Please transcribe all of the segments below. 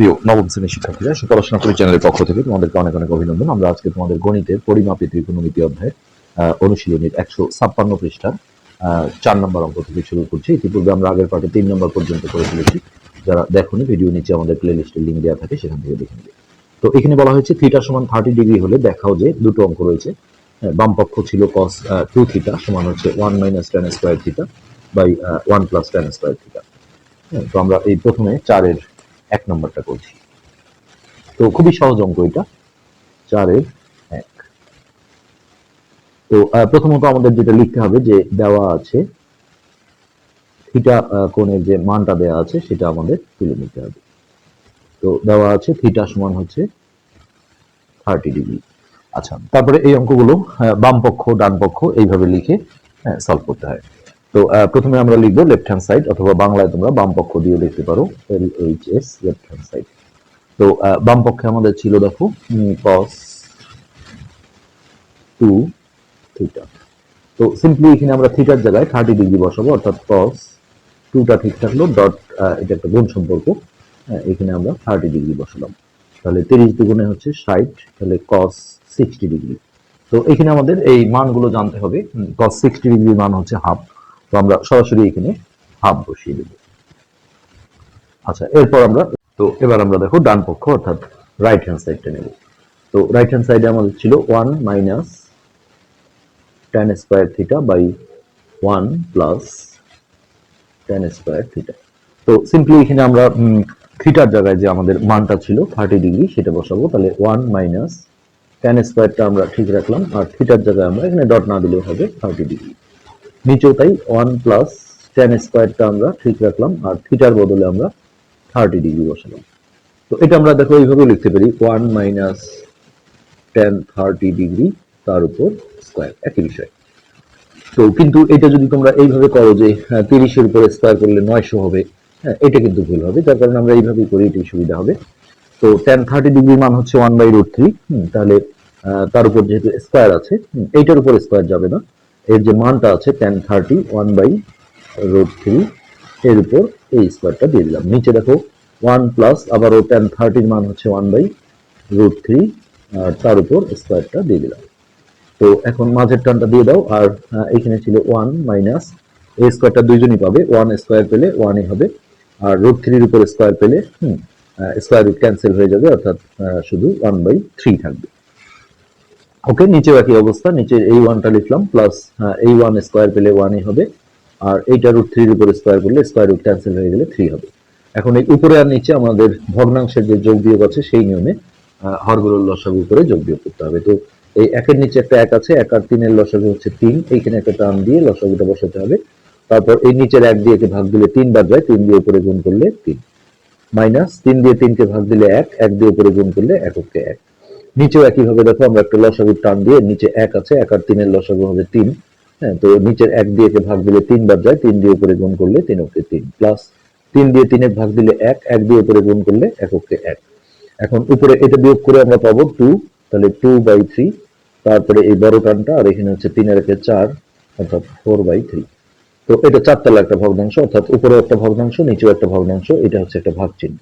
প্রিয় নবম শ্রেণির শিক্ষার্থীরা পড়াশোনা করি চ্যানেলের পক্ষ থেকে। তোমাদেরকে অনেক অনেক অভিনন্দন। আমরা আজকে তোমাদের গণিতের পরিমাপে ত্রিকোণমিতি অধ্যায় অনুশীলনীর একশো ছাপ্পান্ন পৃষ্ঠার চার নম্বর অঙ্ক থেকে শুরু করছি। ইতিপূর্বে আমরা আগের পার্টে তিন নম্বর পর্যন্ত করে ফেলেছি। যারা দেখোনি ভিডিও নিচে আমাদের প্লে লিস্টের লিঙ্ক দেওয়া থাকে সেখান থেকে দেখে নেবে। তো এখানে বলা হয়েছে থিটা সমান থার্টি ডিগ্রি হলে দেখাও যে দুটো অঙ্ক রয়েছে। হ্যাঁ, বাম পক্ষ ছিল কস টু থিটা সমান হচ্ছে one minus tan square theta by one plus tan square theta তো আমরা এই প্রথমে চারের এক নম্বরটা করছি তো খুবই সহজ অঙ্ক এটা। চারের এক। তো প্রথমত আমাদের যেটা লিখতে হবে যে দেওয়া আছে, থিটা কোণের যে মানটা দেওয়া আছে সেটা আমাদের তুলে নিতে হবে। তো দেওয়া আছে থিটা সমান হচ্ছে থার্টি ডিগ্রি। আচ্ছা তারপরে এই অঙ্কগুলো বাম পক্ষ ডান পক্ষ এইভাবে লিখে সলভ করতে হয়। তো প্রথমে আমরা লিখব লেফট হ্যান্ড সাইড অথবা বাংলায় তোমরা বাম পক্ষ দিয়ে লিখতে পারো L H S left hand side তো বাম পক্ষে আমাদের ছিল দেখো কস টু থিটা তো সিম্পলি এখানে আমরা থিটার জায়গায় থার্টি ডিগ্রি বসাবো অর্থাৎ কস টুটা ঠিক থাকল ডট এটা একটা গুণ সম্পর্ক। হ্যাঁ, এখানে আমরা থার্টি ডিগ্রি বসালাম। তাহলে তিরিশ দুগুণে হচ্ছে ষাট তাহলে কস সিক্সটি ডিগ্রি তো এখানে আমাদের এই মানগুলো জানতে হবে কস সিক্সটি ডিগ্রির মান হচ্ছে হাফ তো আমরা সরাসরি এখানে হাফ বসিয়ে দেবো। আচ্ছা এরপর আমরা, তো এবার আমরা দেখো ডান পক্ষ, অর্থাৎ রাইট হ্যান্ড সাইডটা নেব। তো রাইট হ্যান্ড সাইডে আমাদের ছিল one minus tan square theta by one plus tan square theta তো সিম্পলি এখানে আমরা থিটার জায়গায় যে আমাদের মানটা ছিল থার্টি ডিগ্রি সেটা বসাবো। তাহলে ওয়ান মাইনাস টেন স্কোয়ারটা আমরা ঠিক রাখলাম, আর থিটার জায়গায় আমরা এখানে ডট না দিলেও হবে থার্টি ডিগ্রি নিচেও তাই ওয়ান প্লাস টেন স্কোয়ারটা আমরা ঠিক রাখলাম, আর থিটার বদলে আমরা থার্টি ডিগ্রি বসালাম। তো এটা আমরা দেখো এইভাবে লিখতে পারি one minus tan thirty degree তার উপর স্কোয়ার একই বিষয়। তো কিন্তু এটা যদি তোমরা এইভাবে করো যে তিরিশের উপরে স্কোয়ার করলে নয়শো হবে হ্যাঁ এটা কিন্তু ভুল হবে, যার কারণে আমরা এইভাবেই করি, এটাই সুবিধা হবে। তো টেন থার্টি ডিগ্রি মান হচ্ছে ওয়ান বাই রুট থ্রি তাহলে তার উপর যেহেতু স্কোয়ার আছে এইটার উপর স্কোয়ার যাবে না। এর যে মানটা আছে ten thirty one by root three এর উপর এই স্কোয়ারটা দিয়ে দিলাম। নিচে দেখো ওয়ান প্লাস আবারও টেন থার্টির মান হচ্ছে ওয়ান বাই রুট থ্রি আর তার উপর স্কোয়ারটা দিয়ে দিলাম। তো এখন মাঝের টানটা দিয়ে দাও, আর এখানে ছিল ওয়ান মাইনাস এই স্কোয়ারটা দুইজনই পাবে ওয়ান স্কোয়ার পেলে ওয়ানই হবে, আর রুট থ্রির উপর স্কোয়ার পেলে, হুম স্কোয়ার রুট ক্যান্সেল হয়ে যাবে, অর্থাৎ শুধু ওয়ান বাই থ্রি থাকবে। ওকে, নিচেও একই অবস্থা, নিচে এই ওয়ানটা লিখলাম প্লাস এই ওয়ান স্কোয়ার পেলে ওয়ানই হবে, আর এইটা রুট থ্রির উপর স্কোয়ার করলে স্কোয়ার রুট ক্যান্সেল হয়ে গেলে থ্রি হবে। এখন এই উপরে আর নিচে আমাদের ভগ্নাংশের যে যোগ বিয়োগ আছে, সেই নিয়মে হরগুলোর লসাগু করে যোগ বিয়োগ করতে হবে। তো এই একের নিচে একটা এক আছে, এক আর তিনের লসাগু হচ্ছে তিন, এইখানে একটা টান দিয়ে লসাগুটা বসাতে হবে। তারপর এই নিচের এক দিয়ে ভাগ দিলে তিন বার যায়, তিন দিয়ে উপরে গুণ করলে তিন। মাইনাস তিন দিয়ে তিনকে ভাগ দিলে এক এক দিয়ে উপরে গুণ করলে এককে এক। নিচেও একইভাবে দেখো, আমরা একটা লসাগুর টান দিয়ে নিচে এক আছে, এক আর তিনের লসাগু হবে তিন। হ্যাঁ তো নিচের এক দিয়ে একে ভাগ দিলে তিন বার যায়, তিন দিয়ে উপরে গুণ করলে তিন অক্ষে তিন। প্লাস তিন দিয়ে তিনে ভাগ দিলে এক এক দিয়ে উপরে গুণ করলে এককে এক। এখন উপরে এটা বিয়োগ করে আমরা পাবো টু, তাহলে টু বাই থ্রি, তারপরে এই বড় টানটা, আর এখানে হচ্ছে তিনের একে চার, অর্থাৎ ফোর বাই থ্রি। তো এটা চারতলা একটা ভগ্নাংশ, অর্থাৎ উপরে একটা ভগ্নাংশ, নিচেও একটা ভগ্নাংশ, এটা হচ্ছে একটা ভাগ চিহ্ন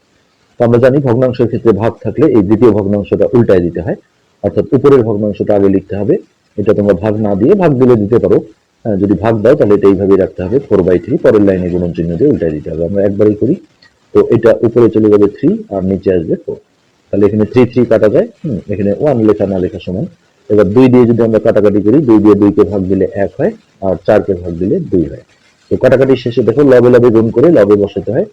তো আমরা জানি ভগ্নাংশের ক্ষেত্রে ভাগ থাকলে এই দ্বিতীয় ভগ্নাংশটা উল্টায় দিতে হয়। অর্থাৎ উপরের ভগ্নাংশটা আগে লিখতে হবে। এটা তোমরা ভাগ না দিয়ে ভাগ দিলে দিতে পারো। যদি ভাগ দাও তাহলে এটা এইভাবেই রাখতে হবে। ফোর বাই থ্রি পরের লাইনে গুণন চিহ্ন দিয়ে উল্টায় দিতে হবে। আমরা একবারই করি। তো এটা উপরে চলে যাবে থ্রি আর নিচে আসবে ফোর তাহলে এখানে থ্রি থ্রি কাটা যায়। এখানে ওয়ান লেখা না লেখা সমান। এবার দুই দিয়ে যদি আমরা কাটাকাটি করি, দুই দিয়ে দুইকে ভাগ দিলে এক হয় আর চারকে ভাগ দিলে দুই হয়। তো কাটাকাটি শেষে দেখো লবে লবে গুণ করে লবে বসাতে হয়।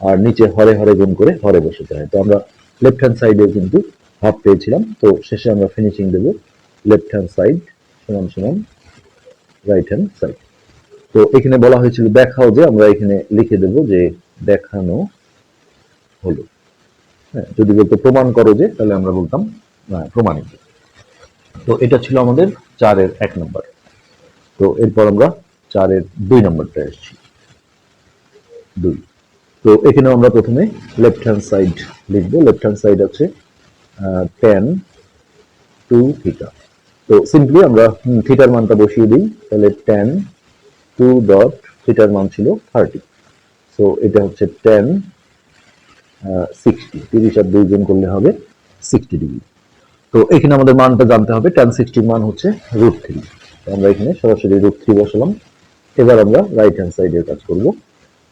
আর নিচে হরে হরে গুণ করে হরে বসাতে হয় তো আমরা লেফট হ্যান্ড সাইডে কিন্তু হাফ পেয়েছিলাম। তো শেষে আমরা ফিনিশিং দেব লেফট হ্যান্ড সাইড সমান সমান রাইট হ্যান্ড সাইড তো এখানে বলা হয়েছিল দেখাও যে আমরা এখানে লিখে দেব যে দেখানো হলো। হ্যাঁ যদি বলতো প্রমাণ করো যে, তাহলে আমরা বলতাম প্রমাণিত। তো এটা ছিল আমাদের চারের এক নম্বর। তো এরপর আমরা চারের দুই নম্বরটা এসেছি। দুই। তো এখানে আমরা প্রথমে লেফট হ্যান্ড সাইড লিখব। লেফট হ্যান্ড সাইড আছে টেন টু থিটা তো সিম্পলি আমরা থিটার মানটা বসিয়ে দিই। তাহলে টেন টু ডট থিটার মান ছিল থার্টি সো এটা হচ্ছে টেন সিক্সটি তিরিশ আর দুই গুণ করলে হবে সিক্সটি ডিগ্রি তো এখানে আমাদের মানটা জানতে হবে। ট্যান সিক্সটির মান হচ্ছে রুট থ্রি আমরা এখানে সরাসরি রুট থ্রি বসালাম। এবার আমরা রাইট হ্যান্ড সাইডের কাজ করব।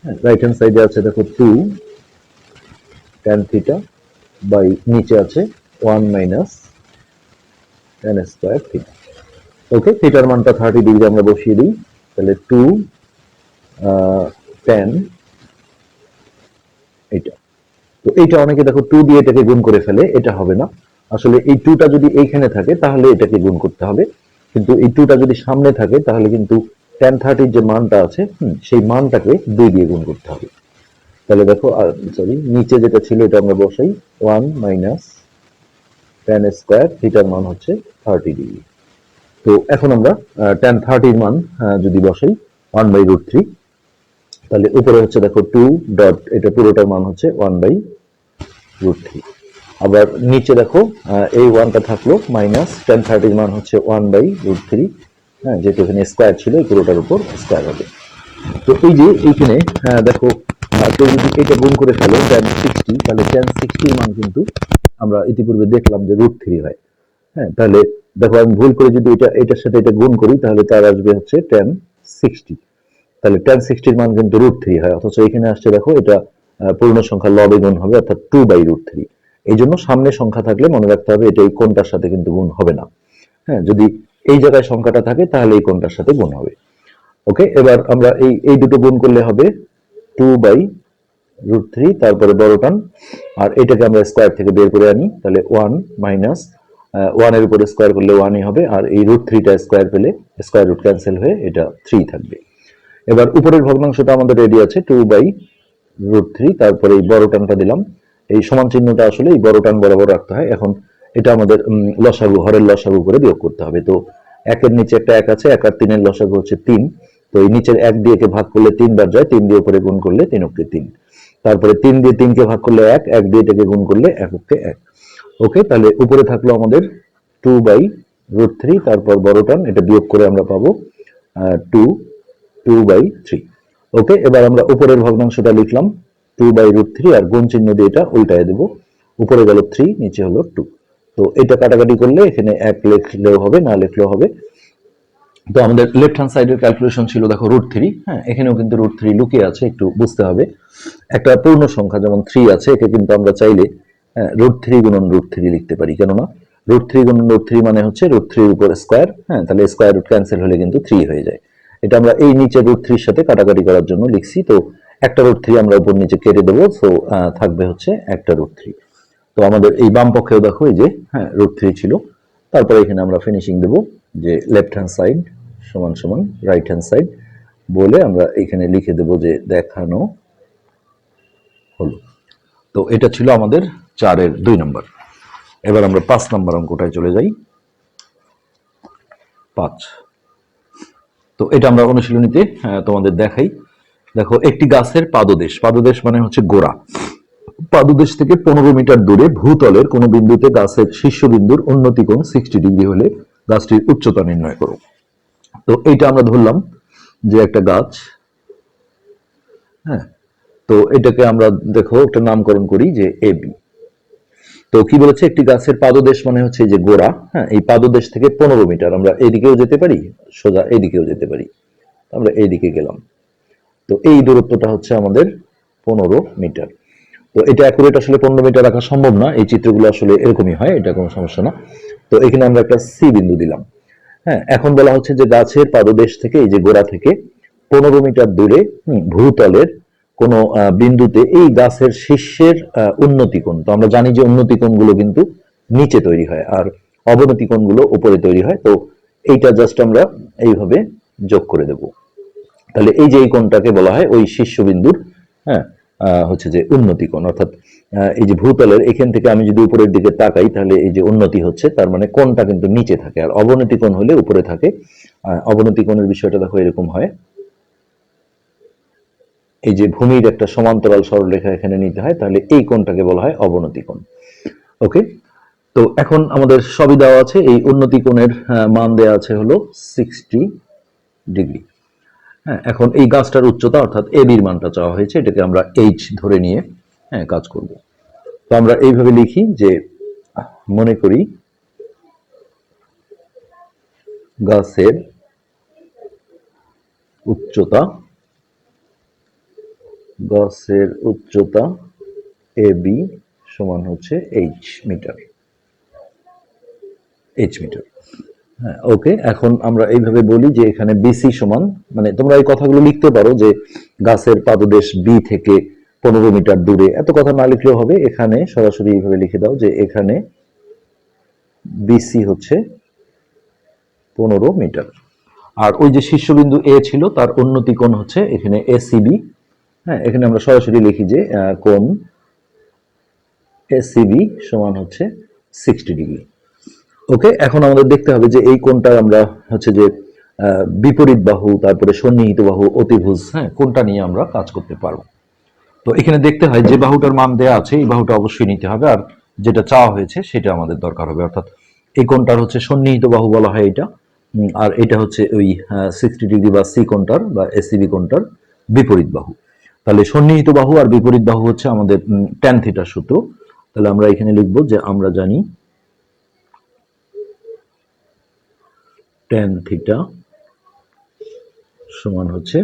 রাইট হ্যান্ড সাইডে আছে দেখো টু ট্যান থিটা বাই নিচে আছে one minus tan square theta okay থিটার মানটা থার্টি ডিগ্রি আমরা বসিয়ে দিই। তাহলে টু টেন এটা। তো এইটা অনেকে দেখো টু দিয়ে এটাকে গুণ করে ফেলে, এটা হবে না। আসলে এই টুটা যদি এইখানে থাকে, তাহলে এটাকে গুণ করতে হবে। কিন্তু এই টুটা যদি সামনে থাকে, তাহলে কিন্তু টেন থার্টির যে মানটা আছে সেই মানটাকে দুই দিয়ে গুণ করতে হবে। তাহলে দেখো সরি নিচে যেটা ছিল এটা আমরা বসাই ওয়ান মাইনাস টেন স্কোয়ার থিটার মান হচ্ছে থার্টি ডিগ্রি তো এখন আমরা টেন থার্টির মান যদি বসাই ওয়ান বাই রুট থ্রি তাহলে উপরে হচ্ছে দেখো টু ডট এটা পুরোটার মান হচ্ছে ওয়ান বাই রুট থ্রি আবার নিচে দেখো এই ওয়ানটা থাকল মাইনাস টেন থার্টির মান হচ্ছে ওয়ান বাই রুট থ্রি হ্যাঁ যেহেতু এখানে স্কোয়ার ছিল এই পুরোটার উপর স্কোয়ার হবে। তো এই যে এইখানে আহ, দেখো কেউ যদি এটা গুণ করে ফেলো টেন সিক্সটি তাহলে টেন সিক্সটির মান কিন্তু আমরা ইতিপূর্বে দেখলাম যে রুট থ্রি হয়। হ্যাঁ তাহলে দেখো আমি ভুল করে যদি এটা এটার সাথে এটা গুণ করি তাহলে তার আসবে হচ্ছে টেন সিক্সটি তাহলে টেন সিক্সটির মান কিন্তু রুট থ্রি হয় অথচ এখানে আসছে দেখো এটা পূর্ণ সংখ্যা লবে গুণ হবে অর্থাৎ টু বাই রুট থ্রি এই জন্য সামনে সংখ্যা থাকলে মনে রাখতে হবে এটা এই কোনটার সাথে কিন্তু গুণ হবে না। হ্যাঁ যদি এই জায়গায় সংখ্যাটা থাকে, তাহলে এই কোনটার সাথে গুণ হবে। ওকে এবার আমরা এই এই দুটো গুণ করলে হবে টু বাই রুট থ্রি তারপরে বড় টান। আর এটাকে আমরা স্কোয়ার থেকে বের করে আনি, তাহলে ওয়ান মাইনাস ওয়ানের উপরে স্কোয়ার করলে ওয়ানই হবে, আর এই রুট থ্রিটা স্কোয়ার পেলে স্কোয়ার রুট ক্যান্সেল হয়ে এটা থ্রি থাকবে। এবার উপরের ভগ্নাংশটা আমাদের রেডি আছে টু বাই রুট থ্রি তারপরে এই বড় টানটা দিলাম। এই সমান চিহ্নটা আসলে এই বড় টান বরাবর রাখতে হয়। এখন এটা আমাদের লসাগু, হরের লসাগু করে বিয়োগ করতে হবে। তো একের নিচে একটা এক আছে, এক আর তিনের লসাগু হচ্ছে তিন। তো এই নিচের এক দিয়ে ভাগ করলে তিনবার যায়, তিন দিয়ে উপরে গুণ করলে তিন অক্ষে তিন। তারপরে তিন দিয়ে তিনকে ভাগ করলে এক এক দিয়ে এটাকে গুণ করলে এক অক্ষে এক। ওকে, তাহলে উপরে থাকল আমাদের টু বাই রুট থ্রি তারপর বড় টান, এটা বিয়োগ করে আমরা পাবো two two by three okay, এবার আমরা উপরের ভগ্নাংশটা লিখলাম টু বাই রুট থ্রি আর গুণ চিহ্ন দিয়ে এটা উল্টায় দেবো। উপরে গেল থ্রি নিচে হলো টু তো এটা কাটাকাটি করলে এখানে এক লিখলেও হবে, না লিখলেও হবে। তো আমাদের লেফট হ্যান্ড সাইডের ক্যালকুলেশন ছিল, দেখো রুট থ্রি হ্যাঁ এখানেও কিন্তু রুট থ্রি লুকিয়ে আছে, একটু বুঝতে হবে। একটা পূর্ণ সংখ্যা, যেমন থ্রি আছে, একে কিন্তু আমরা চাইলে রুট থ্রি গুণন রুট থ্রি লিখতে পারি। কেননা রুট থ্রি গুণন রুট থ্রি মানে হচ্ছে রুট থ্রির উপর স্কোয়ার হ্যাঁ তাহলে স্কোয়ার রুট ক্যান্সেল হলে কিন্তু থ্রি হয়ে যায়। এটা আমরা এই নিচে রুট থ্রির সাথে কাটাকাটি করার জন্য লিখছি। তো একটা রুট থ্রি আমরা উপর নিচে কেটে দেবো সো থাকবে হচ্ছে একটা রুট থ্রি তো আমাদের এই বাম পক্ষেও দেখো, এই যে হ্যাঁ রুট থ্রি ছিল। তারপরে এখানে আমরা ফিনিশিং দেব, যে লেফট হ্যান্ড সাইড সমান সমান রাইট হ্যান্ড সাইড বলে আমরা এখানে লিখে দেব যে দেখানো হলো তো এটা ছিল আমাদের চারের দুই নম্বর এবার আমরা পাঁচ নম্বর অঙ্কটায় চলে যাই। পাঁচ। তো এটা আমরা অনুশীলনীতে তোমাদের দেখাই। দেখো, একটি গাছের পাদদেশ পাদদেশ মানে হচ্ছে গোড়া। পাদদেশ থেকে পনেরো মিটার দূরে ভূতলের কোনো বিন্দুতে গাছের শীর্ষবিন্দুর উন্নতি কোণ সিক্সটি ডিগ্রি হলে গাছটির উচ্চতা নির্ণয় করো। তো এইটা আমরা ধরলাম যে একটা গাছ হ্যাঁ? তো এটাকে আমরা দেখো, একটা নামকরণ করি যে এবি তো কি বলেছে? একটি গাছের পাদদেশ মানে হচ্ছে যে গোড়া হ্যাঁ? এই পাদদেশ থেকে পনেরো মিটার। আমরা এদিকেও যেতে পারি, সোজা এদিকেও যেতে পারি। আমরা এইদিকে গেলাম। তো এই দূরত্বটা হচ্ছে আমাদের পনেরো মিটার। তো এটা অ্যাকুরেট আসলে পনেরো মিটার রাখা সম্ভব না। এই চিত্রগুলো আসলে এরকমই হয়, এটা কোনো সমস্যা না। তো এখানে আমরা একটা সি বিন্দু দিলাম। হ্যাঁ এখন বলা হচ্ছে যে গাছের পাদদেশ থেকে, এই যে গোড়া থেকে পনেরো মিটার দূরে ভূতলের কোন বিন্দুতে এই গাছের শীর্ষের উন্নতি কোণ। তো আমরা জানি যে উন্নতি কোণগুলো কিন্তু নিচে তৈরি হয় আর অবনতি কোণগুলো উপরে তৈরি হয়। তো এইটা জাস্ট আমরা এইভাবে যোগ করে দেব। তাহলে এই যে এই কোণটাকে বলা হয় ওই শীর্ষবিন্দুর হ্যাঁ হচ্ছে যে উন্নতি কোণ অর্থাৎ এই যে ভূতলের এখান থেকে আমি যদি উপরের দিকে তাকাই, তাহলে এই যে উন্নতি হচ্ছে, তার মানে কোণটা কিন্তু নিচে থাকে। আর অবনতি কোণ হলে উপরে থাকে। অবনতি কোণের বিষয়টা দেখো এরকম হয়। এই যে ভূমির একটা সমান্তরাল সরলরেখা এখানে নিতে হয়, তাহলে এই কোণটাকে বলা হয় অবনতি কোণ ওকে তো এখন আমাদের সবই দেওয়া আছে। এই উন্নতি কোণের মান দেওয়া আছে হলো সিক্সটি ডিগ্রি হ্যাঁ এখন এই গাছটার উচ্চতা অর্থাৎ এ বির মানটা চাওয়া হয়েছে, এটাকে আমরা এইচ ধরে নিয়ে হ্যাঁ কাজ করব। তো আমরা এইভাবে লিখি যে, মনে করি গাছের উচ্চতা গাছের উচ্চতা এ বি সমান হচ্ছে এইচ মিটার এইচ মিটার হ্যাঁ ওকে এখন আমরা এইভাবে বলি যে এখানে বিসি সমান মানে তোমরা এই কথাগুলো লিখতে পারো যে গাছের পাদদেশ বি থেকে পনেরো মিটার দূরে। এত কথা না লিখলেও হবে এখানে সরাসরি এইভাবে লিখে দাও যে এখানে বিসি হচ্ছে পনেরো মিটার। আর ওই যে শীর্ষবিন্দু এ ছিল তার উন্নতি কোণ হচ্ছে এখানে এসিবি হ্যাঁ এখানে আমরা সরাসরি লিখি যে আহ, কোণ এসিবি সমান হচ্ছে সিক্সটি ডিগ্রি ওকে এখন আমাদের দেখতে হবে যে এই কোণটা আমরা হচ্ছে যে বিপরীত বাহু, তারপরে সন্নিহিত বাহু, অতিভুজ হ্যাঁ কোনটা নিয়ে আমরা কাজ করতে পারব। তো এখানে দেখতে হয় যে বাহুটার মান দেয়া আছে, এই বাহুটা অবশ্যই নিতে হবে, আর যেটা চাওয়া হয়েছে সেটা আমাদের দরকার হবে। অর্থাৎ এই কোনটার হচ্ছে সন্নিহিত বাহু বলা হয় এটা আর এটা হচ্ছে ওই সিক্সটি ডিগ্রি বা সি কোনটার বা এসিবি কোণটার বিপরীত বাহু। তাহলে সন্নিহিত বাহু আর বিপরীত বাহু হচ্ছে আমাদের ট্যান থিটার সূত্র। তাহলে আমরা এখানে লিখব যে আমরা জানি ট্যান থিটা সমান হচ্ছে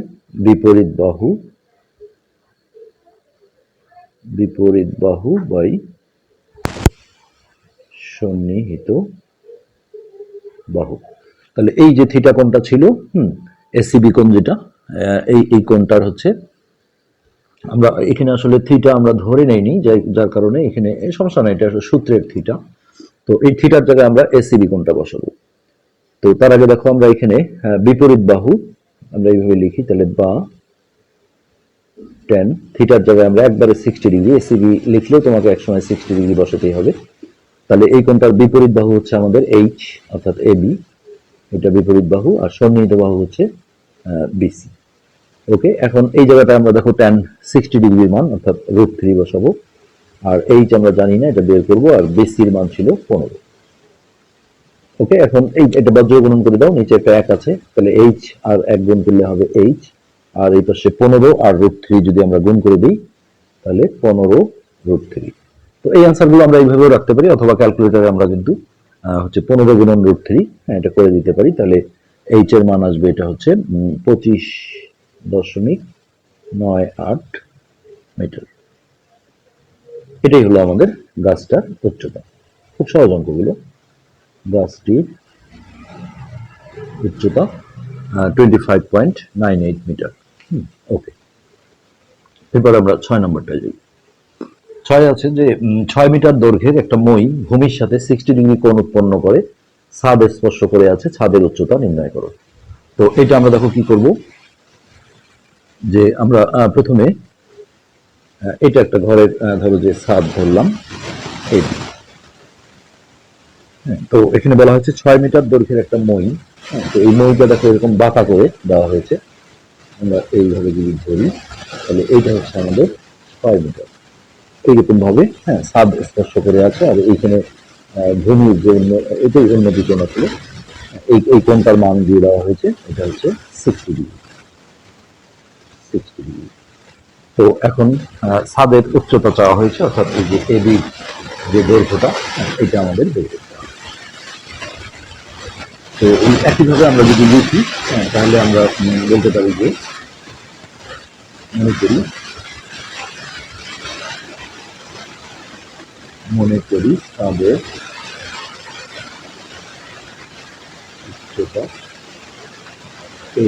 বিপরীত বাহু বিপরীত বাহু বাই সন্নিহিত বাহু। তাহলে এই যে থিটা কোণটা ছিল, হুম এসিবি কোণ যেটা এই এই কোণটার হচ্ছে, আমরা এখানে আসলে থিটা আমরা ধরে নেইনি যার কারণে এখানে সমস্যা নাই, এটা সূত্রের থিটা তো এই থিটার জায়গায় আমরা এসিবি কোণটা বসাবো। তো তার আগে দেখো আমরা এখানে আহ, বিপরীত বাহু আমরা এইভাবে লিখি তাহলে বা টেন থিটার জায়গায় আমরা একবারে সিক্সটি ডিগ্রি এসিবি লিখলেও তোমাকে একসময় সিক্সটি ডিগ্রি বসাতেই হবে। তাহলে এই কোণটার বিপরীত বাহু হচ্ছে আমাদের এইচ অর্থাৎ এ বি এটা বিপরীত বাহু আর সন্নিহিত বাহু হচ্ছে বিসি ওকে এখন এই জায়গাটা আমরা দেখো টেন সিক্সটি ডিগ্রির মান অর্থাৎ রুট থ্রি বসাবো। আর এইচ আমরা জানি না এটা বের করব আর বিসির মান ছিল পনেরো। ওকে এখন এই এটা বজ্র গুণন করে দাও, নিচে একটা এক আছে, তাহলে এইচ আর এক গুণ করলে হবে এইচ আর এই পাশে পনেরো আর রুট থ্রি যদি আমরা গুণ করে দিই, তাহলে পনেরো রুট থ্রি তো এই আনসারগুলো আমরা এইভাবেও রাখতে পারি, অথবা ক্যালকুলেটারে আমরা কিন্তু হচ্ছে পনেরো গুণন রুট থ্রি হ্যাঁ এটা করে দিতে পারি, তাহলে এইচ এর মান আসবে এটা হচ্ছে পঁচিশ দশমিক নয় আট মিটার। এটাই হলো আমাদের গাছটার উচ্চতা, খুব সহজ অঙ্কগুলো। গাছটির উচ্চতা twenty five point nine eight metre okay এবার আমরা ছয় নম্বরটা যাই। ছয় আছে যে ছয় মিটার দৈর্ঘ্যের একটা মই ভূমির সাথে সিক্সটি ডিগ্রি কোণ উৎপন্ন করে, ছাদ স্পর্শ করে আছে, ছাদের উচ্চতা নির্ণয় করো। তো এটা আমরা দেখো কি করব? যে আমরা প্রথমে এটা একটা ঘরের ধরো যে ছাদ ধরলাম, এই তো এখানে বলা হয়েছে ছয় মিটার দৈর্ঘ্যের একটা মই। হ্যাঁ, তো এই মইটা দেখো এরকম বাঁকা করে দেওয়া হয়েছে। আমরা এইভাবে যদি ধরি তাহলে এইটা হচ্ছে আমাদের ছয় মিটার। এইরকম ভাবে হ্যাঁ ছাদ স্পর্শ করে আছে আর এইখানে ভূমির যে উন্ন- এটাই অন্য কোণ ছিল এই এই কোণটার মান দিয়ে দেওয়া হয়েছে এটা হচ্ছে সিক্সটি ডিগ্রি সিক্সটি ডিগ্রি তো এখন ছাদের উচ্চতা চাওয়া হয়েছে অর্থাৎ এই যে এবি যে দৈর্ঘ্যটা হ্যাঁ, এটা আমাদের হবে। তো এই একইভাবে আমরা যদি লিখি হ্যাঁ তাহলে আমরা বলতে পারি যে, মনে করি মনে করি তাদের উচ্চতা এ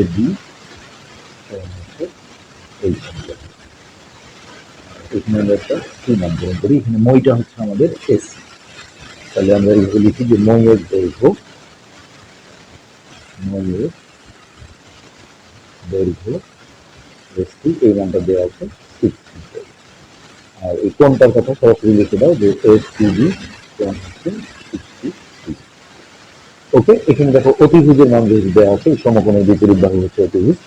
এখানে আমরা একটা কি নামকরণ করি? এখানে মইটা হচ্ছে আমাদের এস তাহলে আমরা এইভাবে লিখি যে মইয়ের দৈর্ঘ্য মইয়ের দৈর্ঘ্য এসটি এই মানটা দেওয়া আছে সিক্স আর এই কোনটার কথা সরাসরি লিখে দাও, যে এস কোন হচ্ছে ওকে, এখানে দেখো অতিভুজের যেহেতু দেওয়া আছে সমকোণের বিপরীত বাহু হচ্ছে অতিভুজ।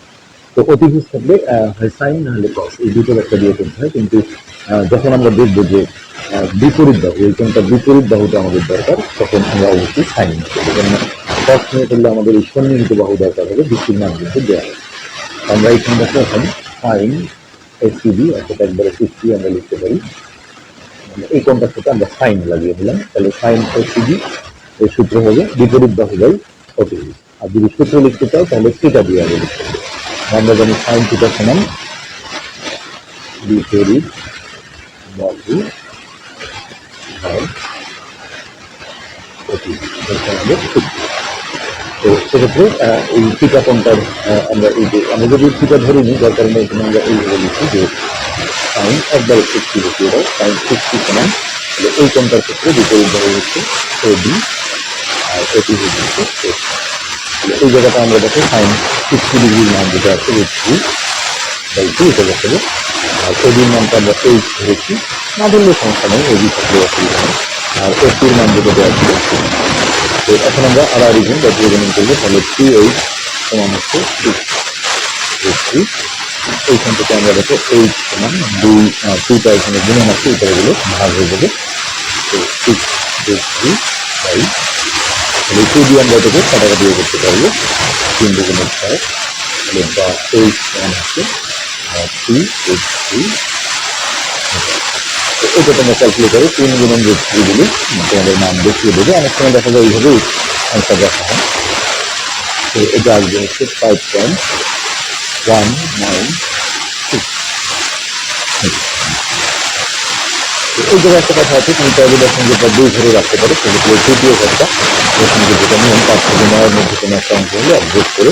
তো অতিভুজ থাকলে হয় সাইন এই দুটোর একটা দিয়ে করতে হয়, কিন্তু যখন আমরা দেখব যে বিপরীত বাহু, এই কোনটা বিপরীত বাহুটা আমাদের দরকার, তখন আমরা অবশ্যই সাইন এখানে নিয়ে করলে আমাদের এই সন্নিহিত বাহু দরকার হবে বৃষ্টির মান কিন্তু দেওয়া আমরা এখানে দেখো এখন ফাইন এসিবি অর্থাৎ একবারে সিক্সটি আমরা লিখতে পারি। এই সাথে আমরা সাইন লাগিয়ে দিলাম। তাহলে সাইন সিজি এই সূত্র হবে, বিপরীত বাহু বাই অতিভুজ আর যদি সূত্র লিখতে চাও, তাহলে থিটা দিয়ে আগে লিখতে হবে। আমরা জানি সাইন থিটা সমান বিপরীত বাহু বাই এটা আমাদের সূত্র তো সেক্ষেত্রে এই কোণটার আমরা এই যে আমরা যদি থিটা ধরে নিই যার কারণে এখানে আমরা এইভাবে লিখি যে সাইন একবার সিক্সটি বসিয়ে দাও সাইন সিক্সটি সমান এই কোণটার ক্ষেত্রে বিপরীত ধরে হচ্ছে এ বি আর এটি হচ্ছে এই জায়গাটা আমরা দেখো সাইন সিক্সটি ডিগ্রির মান যেটা আছে থ্রি বাই টু এটা বসাবো আর এবির মানটা আমরা এইচ ধরেছি না ধরলে সমস্যা নেই এবি থাকলে অসুবিধা নেই আর এসির মান যেটা দেওয়া ছিল তো এখন আমরা আবার রিজন বা রিজনিং করব তাহলে থ্রি এইচ সমান হচ্ছে রুট থ্রি এইখান থেকে আমরা দেখো এইচ সমান দুই টুটা এখানে গুণন আছে এগুলো ভাগ হয়ে যাবে। তো সিক্স রুট থ্রি বাই তাহলে টু দিয়ে আমরা এটাকে কাটাকাটিও করতে পারব। তিন দুগুণের ছয় তাহলে বা এইচ সমান হচ্ছে থ্রি রুট থ্রি এটা তোমরা ক্যালকুলেটারে তিন গুণন রুট থ্রি দিলে তোমাদের মান দেখিয়ে দেবে। অনেক সময় দেখা যায় এইভাবেই অ্যান্সার দেখা হয়। তো এটা আসবে হচ্ছে ফাইভ পয়েন্ট ওয়ান নাইন এই জায়গায় একটা কথা আছে তুমি চাইলে যখন যেটা দুই ধরে রাখতে পারো সেক্ষেত্রে তৃতীয় ঘরটা। এখানে যে যেটা নিয়ম পাঁচ থেকে নয়ের মধ্যে কোনো একটা অঙ্ক হলে আপডেট করে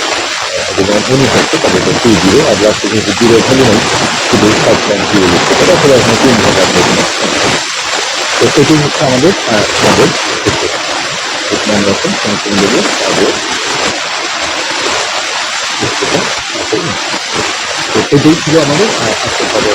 যেমন উনিশ হচ্ছে তাদের টু জিরো আর লাস্টে যেহেতু জিরো এখানে নেই শুধু ফাইভ পয়েন্ট জিরো লিখতে পারে আসলে এখানে তিন ঘর রাখবে তো এটি হচ্ছে আমাদের আহ, ক্ষেত্রে। আমরা এখন সংশোধন দেবো ক্ষেত্রটা এটাই ছিল আমাদের আজকের খাবার